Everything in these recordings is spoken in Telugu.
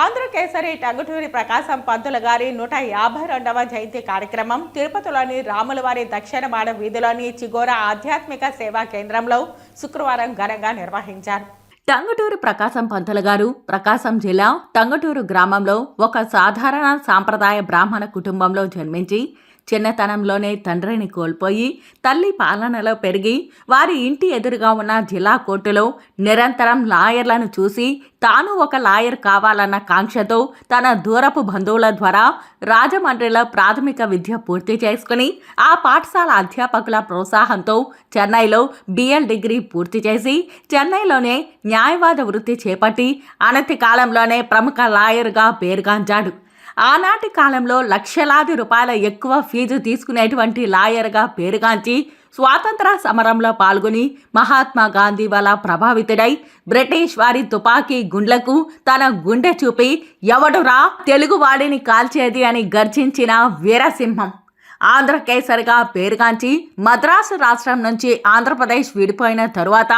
ఆంధ్ర కేసరి టంగుటూరి ప్రకాశం పంతుల గారి నూట యాభై రెండవ జయంతి కార్యక్రమం తిరుపతిలోని రాములవారి దక్షిణమాడ వీధిలోని చిగోర ఆధ్యాత్మిక సేవా కేంద్రంలో శుక్రవారం ఘనంగా నిర్వహించారు. టంగుటూరు ప్రకాశం పంతుల గారు ప్రకాశం జిల్లా టంగుటూరు గ్రామంలో ఒక సాధారణ సాంప్రదాయ బ్రాహ్మణ కుటుంబంలో జన్మించి చిన్నతనంలోనే తండ్రిని కోల్పోయి తల్లి పాలనలో పెరిగి వారి ఇంటి ఎదురుగా ఉన్న జిల్లా కోర్టులో నిరంతరం లాయర్లను చూసి తాను ఒక లాయర్ కావాలన్న కాంక్షతో తన దూరపు బంధువుల ద్వారా రాజమండ్రిలో ప్రాథమిక విద్య పూర్తి చేసుకుని ఆ పాఠశాల అధ్యాపకుల ప్రోత్సాహంతో చెన్నైలో బిఎల్ డిగ్రీ పూర్తి చేసి చెన్నైలోనే న్యాయవాద వృత్తి చేపట్టి అనతి కాలంలోనే ప్రముఖ లాయర్గా పేరుగాంచాడు. ఆనాటి కాలంలో లక్షలాది రూపాయల ఎక్కువ ఫీజు తీసుకునేటువంటి లాయర్గా పేరుగాంచి స్వాతంత్ర సమరంలో పాల్గొని మహాత్మా గాంధీ వల్ల ప్రభావితుడై బ్రిటిష్ వారి తుపాకీ గుండ్లకు తన గుండె చూపి ఎవడురా తెలుగువాడిని కాల్చేది అని గర్జించిన వీరసింహం. ఆంధ్ర కేసరిగా పేరుగాంచి మద్రాసు రాష్ట్రం నుంచి ఆంధ్రప్రదేశ్ విడిపోయిన తరువాత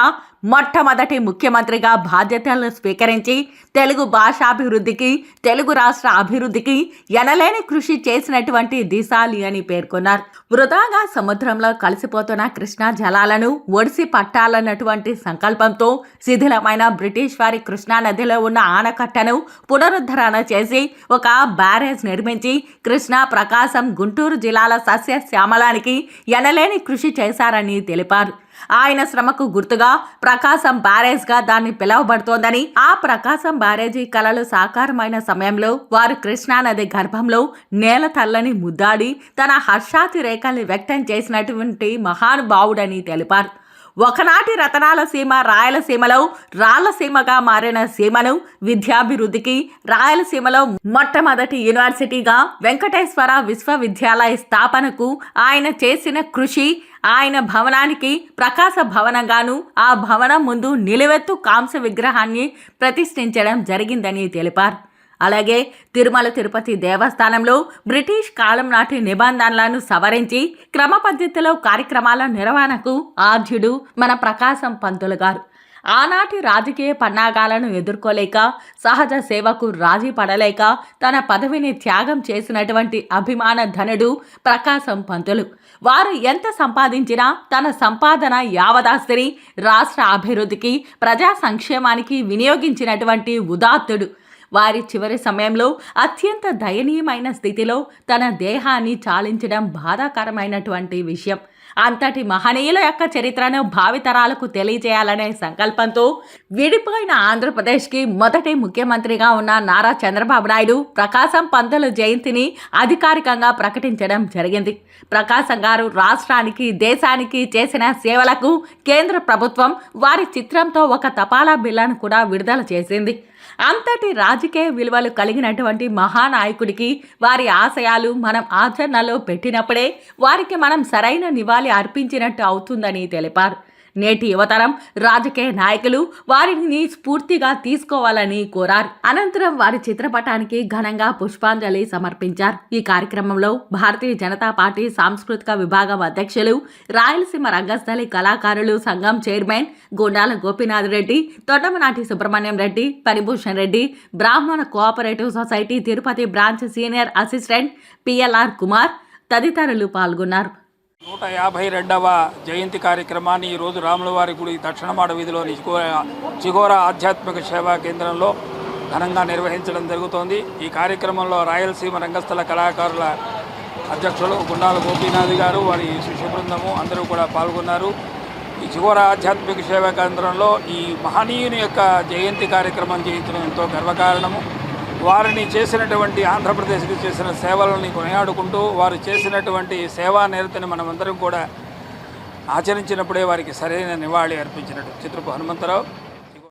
మొట్టమొదటి ముఖ్యమంత్రిగా బాధ్యతలను స్వీకరించి తెలుగు భాషాభివృద్ధికి తెలుగు రాష్ట్ర అభివృద్ధికి ఎనలేని కృషి చేసినటువంటి దిశాలి అని పేర్కొన్నారు. వృధాగా సముద్రంలో కలిసిపోతున్న కృష్ణా జలాలను ఒడిసి పట్టాలన్నటువంటి సంకల్పంతో శిథిలమైన బ్రిటిష్ వారి కృష్ణా నదిలో ఉన్న ఆనకట్టను పునరుద్ధరణ చేసి ఒక బ్యారేజ్ నిర్మించి కృష్ణా ప్రకాశం గుంటూరు జిల్లాల సస్య శ్యామలానికి ఎనలేని కృషి చేశారని తెలిపారు. ఆయన శ్రమకు గుర్తుగా ప్రకాశం బ్యారేజ్గా దాన్ని పిలవబడుతోందని ఆ ప్రకాశం బ్యారేజీ కళలు సాకారమైన సమయంలో వారు కృష్ణానది గర్భంలో నేల తల్లని ముద్దాడి తన హర్షాతి రేఖల్ని వ్యక్తం చేసినటువంటి మహానుభావుడని తెలిపారు. ఒకనాటి రతనాల సీమ రాయలసీమలో రాళ్ళసీమగా మారిన సీమను విద్యాభివృద్ధికి రాయలసీమలో మొట్టమొదటి యూనివర్సిటీగా వెంకటేశ్వర విశ్వవిద్యాలయ స్థాపనకు ఆయన చేసిన కృషి ఆయన భవనానికి ప్రకాశ భవనంగాను ఆ భవనం ముందు నిలువెత్తు కాంస విగ్రహాన్ని ప్రతిష్ఠించడం జరిగిందని తెలిపారు. అలాగే తిరుమల తిరుపతి దేవస్థానంలో బ్రిటిష్ కాలం నాటి నిబంధనలను సవరించి క్రమ పద్ధతిలో కార్యక్రమాల నిర్వహణకు ఆద్యుడు మన ప్రకాశం పంతులు గారు. ఆనాటి రాజకీయ పన్నాగాలను ఎదుర్కోలేక సహజ సేవకు రాజీ పడలేక తన పదవిని త్యాగం చేసినటువంటి అభిమాన ధనుడు ప్రకాశం పంతులు. వారు ఎంత సంపాదించినా తన సంపాదన యావదాస్తిని రాష్ట్ర అభివృద్ధికి ప్రజా సంక్షేమానికి వినియోగించినటువంటి ఉదాత్తుడు. వారి చివరి సమయంలో అత్యంత దయనీయమైన స్థితిలో తన దేహాన్ని చాలించడం బాధాకరమైనటువంటి విషయం. అంతటి మహనీయుల యొక్క చరిత్రను భావితరాలకు తెలియజేయాలనే సంకల్పంతో విడిపోయిన ఆంధ్రప్రదేశ్కి మొదటి ముఖ్యమంత్రిగా ఉన్న నారా చంద్రబాబు నాయుడు ప్రకాశం పంతులు జయంతిని అధికారికంగా ప్రకటించడం జరిగింది. ప్రకాశం గారు రాష్ట్రానికి దేశానికి చేసిన సేవలకు కేంద్ర ప్రభుత్వం వారి చిత్రంతో ఒక తపాలా బిల్లను కూడా విడుదల చేసింది. అంతటి రాజకీయ విలువలు కలిగినటువంటి మహానాయకుడికి వారి ఆశయాలు మనం ఆచరణలో పెట్టినప్పుడే వారికి మనం సరైన నివాళి అర్పించినట్టు అవుతుందని తెలిపారు. నేటి యువతరం రాజకీయ నాయకులు వారిని స్ఫూర్తిగా తీసుకోవాలని కోరారు. అనంతరం వారి చిత్రపటానికి ఘనంగా పుష్పాంజలి సమర్పించారు. ఈ కార్యక్రమంలో భారతీయ జనతా పార్టీ సాంస్కృతిక విభాగం అధ్యక్షులు రాయలసీమ రంగస్థలి కళాకారులు సంఘం chairman Gundala Gopinath Reddy Tondamanati Subrahmanyam Reddy Paribhushan Reddy Brahmana cooperative society Tirupati branch senior assistant PLR Kumar తదితరులు పాల్గొన్నారు. నూట యాభై రెండవ జయంతి కార్యక్రమాన్ని ఈరోజు రాములవారి గుడి దక్షిణమాడ వీధిలోని చిగోర ఆధ్యాత్మిక సేవా కేంద్రంలో ఘనంగా నిర్వహించడం జరుగుతోంది. ఈ కార్యక్రమంలో రాయలసీమ రంగస్థల కళాకారుల అధ్యక్షులు గుండాల గోపీనాథ్ గారు వారి శిష్య బృందము అందరూ కూడా పాల్గొన్నారు. ఈ చిగోర ఆధ్యాత్మిక సేవా కేంద్రంలో ఈ మహనీయుని యొక్క జయంతి కార్యక్రమం చేయించడం ఎంతో గర్వకారణము. వారిని చేసినటువంటి ఆంధ్రప్రదేశ్కి చేసిన సేవలని కొనియాడుకుంటూ వారు చేసినటువంటి సేవా నేరతని మనమందరం కూడా ఆచరించినప్పుడే వారికి సరైన నివాళి అర్పించినట్టు చిత్రపు హనుమంతరావు.